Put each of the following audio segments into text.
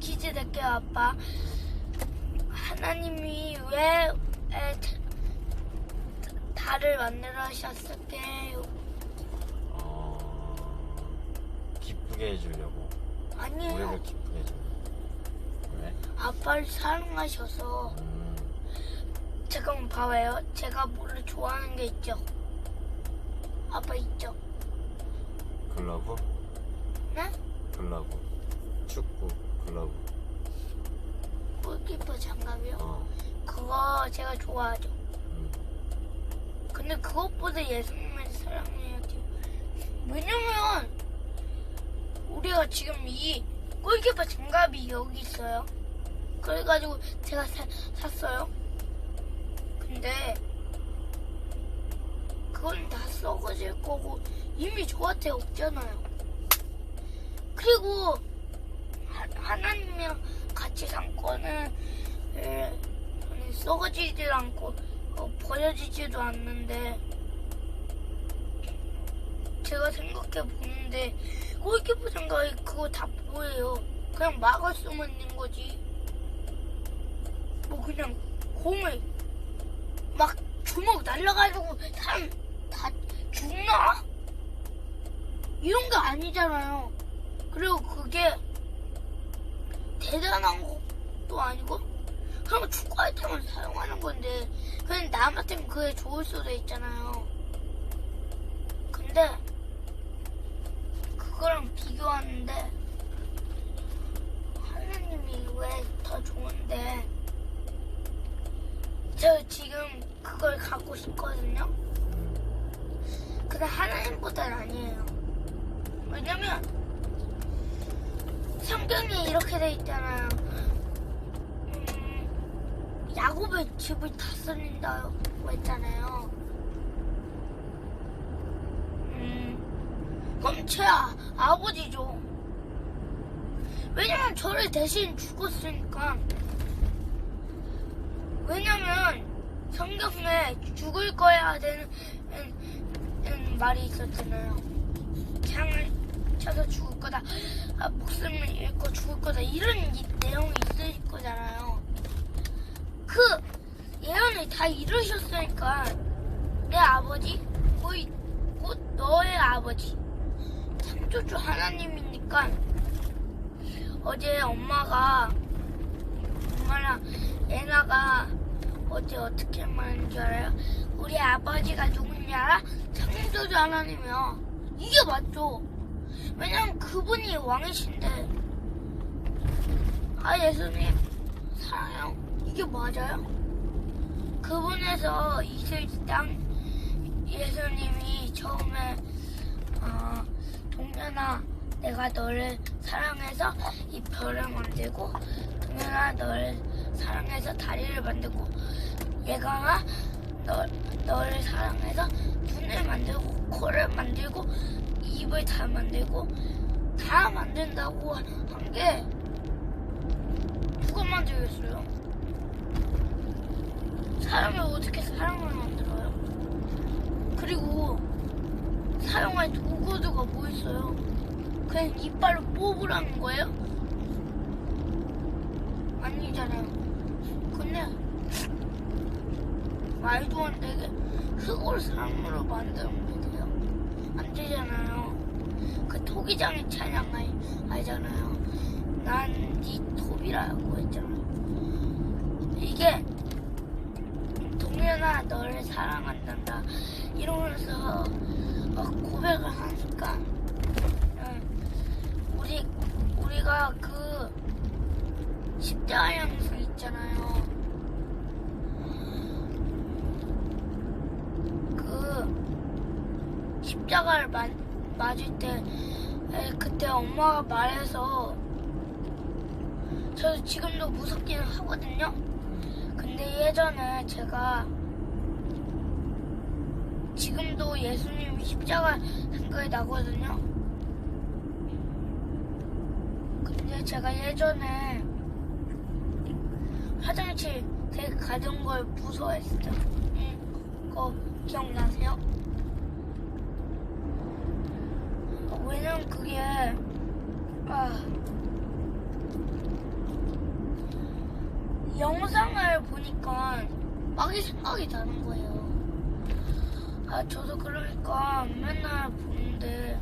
퀴즈 낼게요, 아빠. 하나님이 왜 에, 달을 만들어셨을까요? 어, 기쁘게 해주려고. 아니에요. 우리를 기쁘게 해주려고. 왜? 아빠를 사랑하셔서 음, 잠깐만 봐봐요. 제가 뭐를 좋아하는 게 있죠? 아빠 있죠? 글러브? 네? 글러브. 축구, 글러브. 골키퍼 장갑이요? 어, 그거 제가 좋아하죠. 음, 근데 그것보다 예수님을 사랑해야지. 왜냐면 우리가 지금 이 골키퍼 장갑이 여기 있어요. 그래가지고 제가 사, 샀어요. 근데 그건 다 썩어질 거고 이미 저한테 없잖아요. 그리고 하, 하나님이랑 같이 에, 저는 썩어지질 않고 어, 버려지지도 않는데 제가 생각해 보는데 골키퍼 장갑이 그거 다 뭐예요? 그냥 막을 수만 있는 거지. 뭐 그냥 공을 막 주먹 날라가지고 사람 다 죽나? 이런 게 아니잖아요. 그리고 그게 대단한 것도 아니고 그냥 축구할 때만 사용하는 건데 그냥 남한테는 그게 좋을 수도 있잖아요. 근데 그거랑 비교하는데 하나님이 왜 더 좋은데 저 지금 그걸 갖고 싶거든요. 음. 근데 하나님보다는 아니에요. 왜냐면 성경에 이렇게 돼 있잖아요. 음, 야곱의 집을 다스린다고 했잖아요. 음, 그럼 제 아, 아버지죠. 왜냐면 저를 대신 죽었으니까. 왜냐면 성경에 죽을 거야 되는 음, 말이 있었잖아요. 창을 쳐서 죽을 거다. 아, 목숨을 잃고 죽을 거다. 이런 이- 내용이 있을 거잖아요. 그 예언을 다 이루셨으니까 내 아버지, 곧, 곧 너의 아버지. 창조주 하나님이니까 어제 엄마가 엄마랑 애나가 어제 어떻게 말하는 줄 알아요? 우리 아버지가 누군지 알아? 창조주 하나님이요. 이게 맞죠? 왜냐면 그분이 왕이신데 아 예수님 사랑해요. 이게 맞아요? 그분에서 있을 땅 예수님이 처음에 어, 동현아 내가 너를 사랑해서 이 별을 만들고 동현아 너를 사랑해서 다리를 만들고 예강아 너, 너를 사랑해서 눈을 만들고 코를 만들고 입을 다 만들고 다 만든다고 한 게 누가 만들겠어요? 사람을 어떻게 사람을 만들어요? 그리고 사용할 도구도가 뭐 있어요? 그냥 이빨로 뽑으라는 거예요? 아니잖아요. 근데 말도 안 되게 흙으로 사람으로 만들면 돼요? 안 되잖아요. 그 토기장의 찬양 알, 알잖아요. 난네 톱이라고 했잖아요. 이게 동현아 너를 사랑한단다 이러면서 막 고백을 하니까 응, 우리 우리가 그 십자가 양상 있잖아요. 그 십자가를 마, 맞을 때 에, 그때 엄마가 말해서 저 지금도 무섭기는 하거든요. 근데 예전에 제가 지금도 예수님 십자가 생각이 나거든요. 근데 제가 예전에 화장실 되게 가던 걸 무서워했어요. 응, 그거 기억나세요? 왜냐면 그게 아 영상을 보니까 막이 생각이 나는 거예요. 아, 저도 그러니까 맨날 보는데,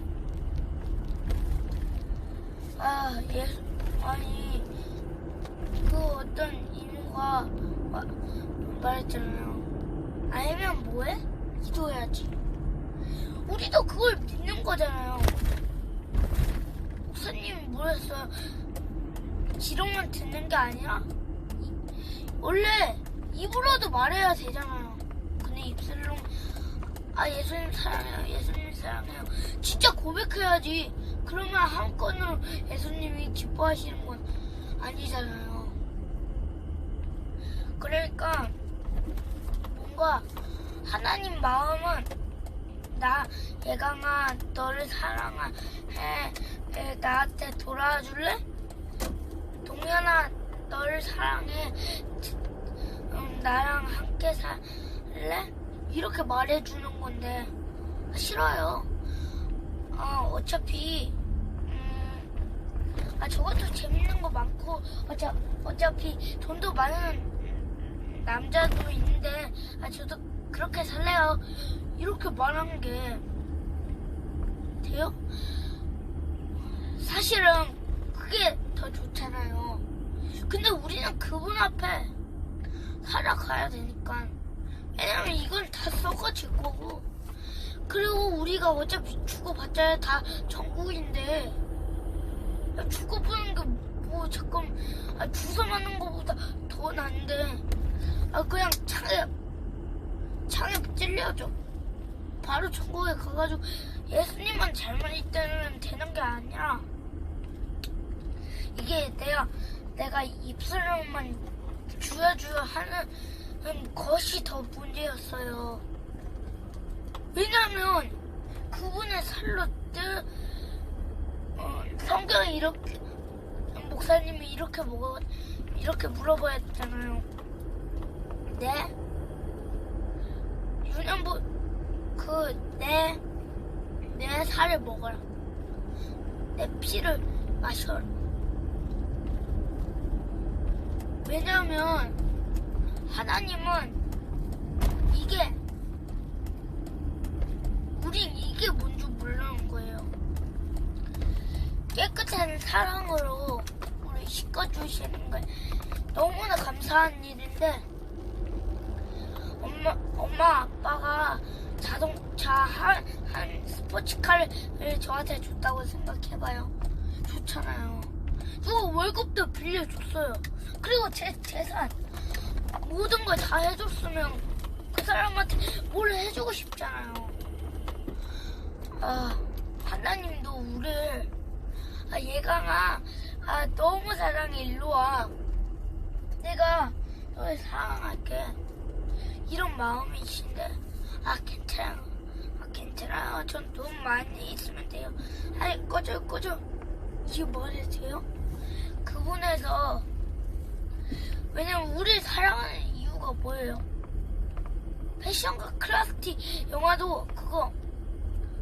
아, 예, 아니, 그 어떤 마- 말했잖아요. 알면 뭐해? 기도해야지. 우리도 그걸 믿는 거잖아요. 목사님이 뭐랬어요? 지렁만 듣는 게 아니라 이- 원래 입으로도 말해야 되잖아요. 근데 입술로 아 예수님 사랑해요, 예수님 사랑해요. 진짜 고백해야지. 그러면 한 건으로 예수님이 기뻐하시는 건 아니잖아요. 그러니까 뭔가 하나님 마음은 나 예강아 너를 사랑해 에, 나한테 돌아와 줄래? 동현아 너를 사랑해 음, 나랑 함께 살래? 이렇게 말해주는 건데 싫어요 어, 어차피 음, 아 저것도 재밌는 거 많고 어차, 어차피 돈도 많은 남자도 있는데 아 저도 그렇게 살래요 이렇게 말하는 게 돼요? 사실은 그게 더 좋잖아요. 근데 우리는 그분 앞에 살아가야 되니까. 왜냐면 이건 다 썩어질 거고. 그리고 우리가 어차피 죽어봤자 다 전국인데. 야, 죽어보는 게 뭐 잠깐 아, 주워 맞는 것보다 더 난데. 아 그냥 창에 창에 찔려줘. 바로 천국에 가가지고 예수님만 잘만 있다면 되는 게 아니라 이게 내가 내가 입술로만 주여주여 하는 것이 더 문제였어요. 왜냐면 그분의 살로 뜨 어, 성경에 이렇게 목사님이 이렇게 먹어 이렇게 물어봐야잖아요. 네? 그 내 내 살을 먹어라. 내 피를 마셔라. 왜냐면 하나님은 이게 우린 이게 뭔지 모르는 거예요. 깨끗한 사랑으로 우리 씻어주시는 게 너무나 감사한 일인데 엄마 엄마 아빠가 자동차 한, 한 스포츠카를 저한테 줬다고 생각해봐요. 좋잖아요. 누가 월급도 빌려줬어요. 그리고 제 재산 모든 걸 다 해줬으면 그 사람한테 뭘 해주고 싶잖아요. 아 하나님도 우리를 아 예강아 아 너무 사랑해 일로 와. 내가 너를 사랑할게. 이런 마음이신데 아 괜찮아요 아 괜찮아요 전 돈 많이 있으면 돼요. 아이 꺼져 꺼져. 이게 뭐래 돼요? 그분에서 왜냐면 우리를 사랑하는 이유가 뭐예요? 패션과 클래스티 영화도 그거.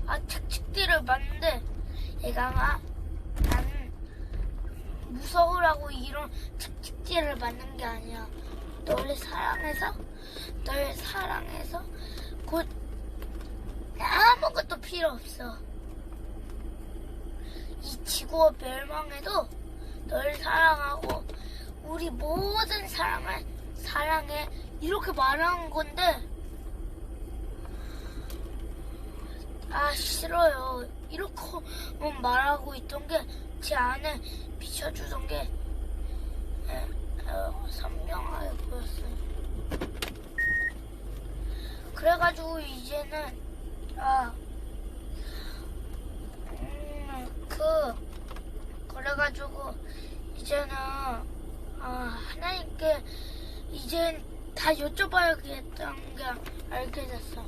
아 착취들을 봤는데 애강아 나는 무서우라고 이런 착취들을 맞는 게 아니야. 너를 사랑해서 널 사랑해서 곧 아무것도 필요 없어. 이 지구가 멸망해도 널 사랑하고 우리 모든 사랑을 사랑해 이렇게 말하는 건데 아 싫어요. 이렇게 말하고 있던 게 제 안에 비춰주던 게 에, 어, 선명하게 보였어요. 그래가지고 이제는 아, 음, 그 그래가지고 이제는 아 하나님께 이젠 다 여쭤봐야겠다는 게 알게 됐어.